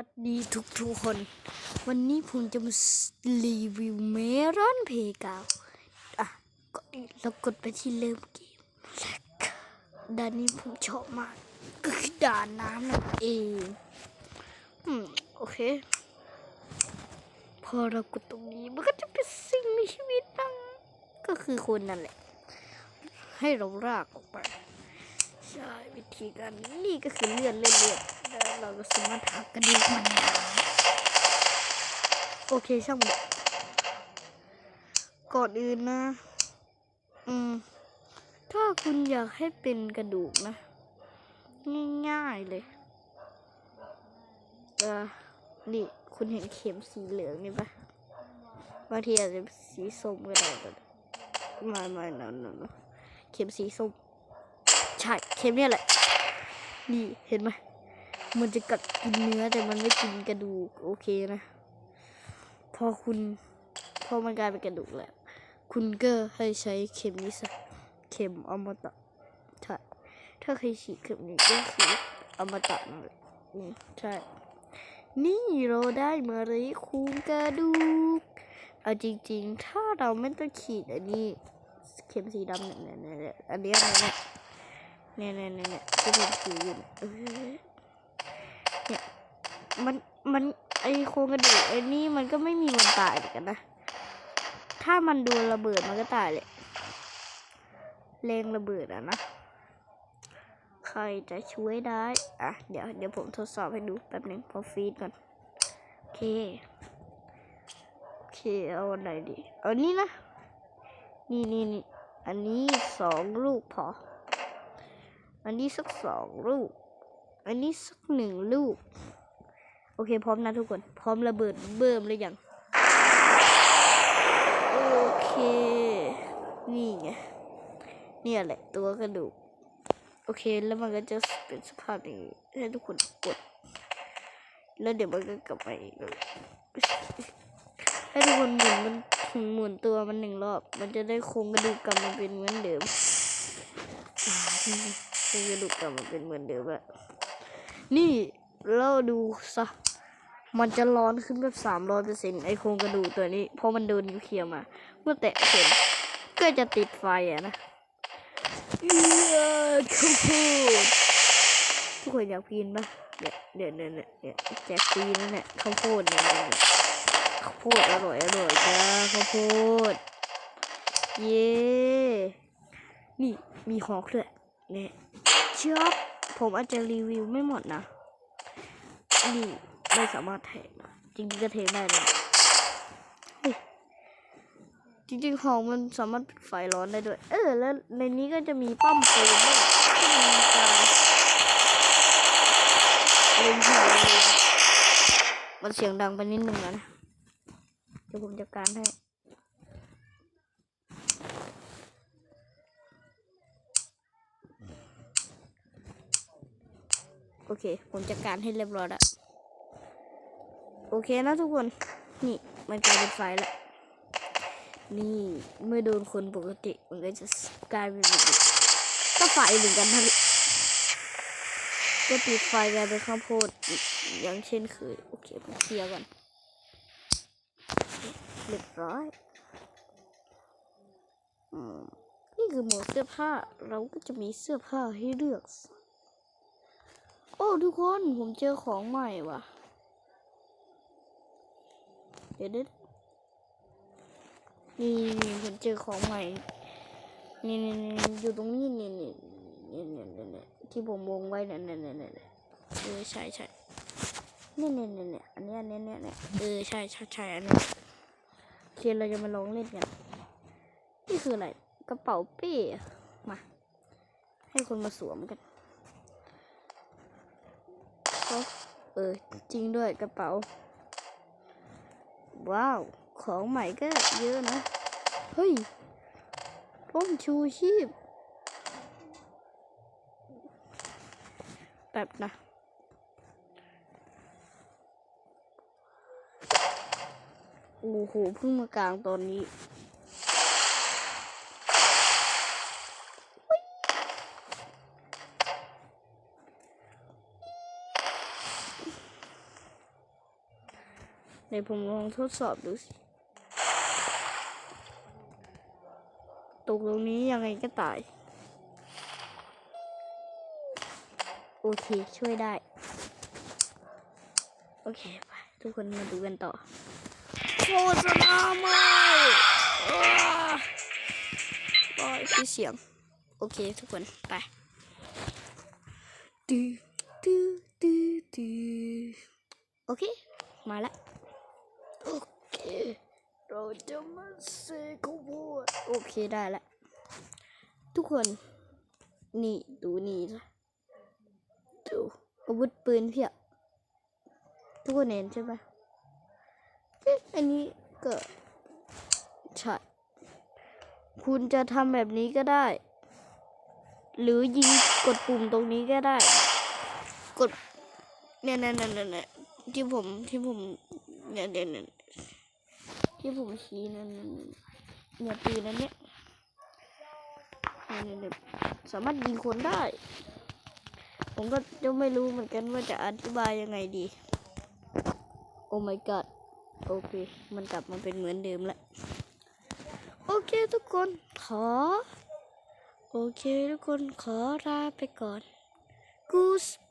สวัสดีทุกทุกคน วันนี้ผมจะมารีวิวเมรอนเพกาวอะก็เรากดไปที่เริ่มเกมด่านนี้ผมชอบมากก็คือด่านน้ำนั่นเองอืมโอเค พอเรากดตรงนี้มันก็จะเป็นสิ่งมีชีวิตนั่งก็คือคนนั่นแหละ ให้เรารากออกไป ใช่วิธีการนี่ก็คือเลื่อนเลื่อนเลื่อนแล้วเราก็สามารถหักกระดูกมันได้โอเคช่างมันก่อนอื่นนะ อืม ถ้าคุณอยากให้เป็นกระดูกนะ ง่ายๆเลยเออนี่คุณเห็นเข็มสีเหลืองนี่ปะบางทีอาจจะสีส้มก็ได้ก็ได้ไม่ไม่นั่นนั่นเข็มสีส้ม ใช่เค็มเนี่ยแหละ นี่เห็นไหมมันจะกัดกินเนื้อแต่มันไม่กินกระดูกโอเคนะ พอคุณพอมันกลายเป็นกระดูกแล้ว คุณก็ให้ใช้เข็มนี้ซะเข็มอมตะใช่ถ้าใครฉีดเข็มนี้ก็คืออมตะนั่นแหละใช่ นี่เราได้มาเลยคูณกระดูกเอาจริง ๆ ถ้าเราไม่ต้องขีดอันนี้ เข็มสีดำเนี่ยเนี่ยเนี่ยอันเนี้ย เนี่ยเนี่ยเนี่ยที่ผมถืออยู่เนี่ยเออเนี่ยมันมันไอโครงกระดูกไอ้นี่มันก็ไม่มีวันตายกันนะ ถ้ามันโดนระเบิดมันก็ตายเลยแรงระเบิดอะนะ ใครจะช่วยได้ อะ เดี๋ยวเดี๋ยวผมทดสอบให้ดูแป๊บหนึงพอฟีดก่อน โอเค โอเค เอาอันไหนดี เอานี่นะ นี่นี่นี่อันนี้สองลูกพอ อันนี้สักสองลูก อันนี้สักหนึ่งลูก โอเคพร้อมนะทุกคน พร้อมระเบิดเบิ่มหรือยัง โอเค นี่ไง เนี่ยแหละตัวกระดูก โอเคแล้วมันก็จะเป็นสภาพอย่างนี้ให้ทุกคนกด แล้วเดี๋ยวมันก็กลับมาอีกให้ทุกคนหมุนมันหมุนตัวมันหนึ่งรอบ มันจะได้โครงกระดูกกลับมาเป็นเหมือนเดิมอ่านี่โครงกระดูกกลับมาเป็นเหมือนเดิมอะนี่เราดูซะ มันจะร้อนขึ้นแบบสามร้อยเปอร์เซ็นต์ไอโครงกระดูกตัวนี้ เพราะมันโดนนิวเคลียร์มา เมื่อแตะเข็มก็จะติดไฟอะนะเอื้อข้าวโพดทุกคนอยากกินปะเนี่ยเดี๋ยวเนี่ยเนี่ยเนี่ยแจกฟรีนั่นแหละข้าวโพดเนี่ยเนี่ยเนี่ยข้าวโพดอร่อยอร่อยจ้าข้าวโพด เย้ นี่มีฮอกด้วย เนี่ยชอบผมอาจจะรีวิวไม่หมดนะนี่ไม่สามารถแทนะจริงๆก็เทได้เลยจริงๆของมันสามารถปิดไฟร้อนได้ด้วย เออ แล้วในนี้ก็จะมีป้อมปืนด้วยที่มีการเล็งหัวมันเสียงดังไปนิดนึงนะเดี๋ยวผมจัดการให้ โอเค ผมจัดการให้เรียบร้อยแล้ว โอเคนะทุกคน นี่มันกลายเป็นไฟแล้ว นี่เมื่อโดนคนปกติ มันก็จะกลายเป็นแบบก็ไฟเหมือนกันนะก็ติดไฟกลายเป็นข้าวโพดอย่างเช่นเคยโอเคผมเคลียร์ก่อนเรียบร้อยอืมนี่คือหมวดเสื้อผ้าเราก็จะมีเสื้อผ้าให้เลือก โอ้ทุกคนผมเจอของใหม่ว่ะ เดี๋ยวดี๋ยวนี่นี่ผมเจอของใหม่นี่นี่นี่อยู่ตรงนี้นี่นี่นี่นี่นี่นี่ที่ผมวงไว้เนี่ยเนี่ยเนี่ยเนี่ยเออใช่ใช่เนี่ยเนี่ยเนี่ยเนี่ยอันเนี้ยอันเนี้ยเนี่ยเนี่ยเออใช่ใช่ใช่อันนี้ยโอเคเราจะมาลองเล่นกัน นี่คืออะไร กระเป๋าเป้มา ให้คนมาสวมกัน เขาเออจริงด้วยกระเป๋า ว้าว ของใหม่ก็เยอะนะ เฮ้ยร่มชูชีพแบบนะโอ้โหเพิ่งมากลางตอนนี้ เดี๋ยวผมลองทดสอบดูสิตกตรงนี้ยังไงก็ตาย โอเค ช่วยได้ โอเค ไป ทุกคนมาดูกันต่อโฆษณามาบอยคือเสียง โอเค ทุกคน ไปดูดูดูดูโอเค มาละ จะมาเซกโวดโอเคได้ละ ทุกคน นี่ดูนี่นะดูอาวุธปืนเพียบทุกคนเห็นใช่ไหมอันนี้ก็ใช่คุณจะทำแบบนี้ก็ได้ หรือยิงกดปุ่มตรงนี้ก็ได้ กดเนี่ยเนี่ยเนี่ยเนี่ยเนี่ยที่ผมที่ผมเนี่ยเนี่ยเนี่ย ที่ผมชี้นั่นเนี่ยปืนอันเนี้นเนี่ยเนี่ยสามารถยิงคนได้ ผมก็ยังไม่รู้เหมือนกันว่าจะอธิบายยังไงดี โอ้ my god โอเค มันกลับมาเป็นเหมือนเดิมแล้ว โอเคทุกคนขอ โอเคทุกคนขอลาไปก่อน กูส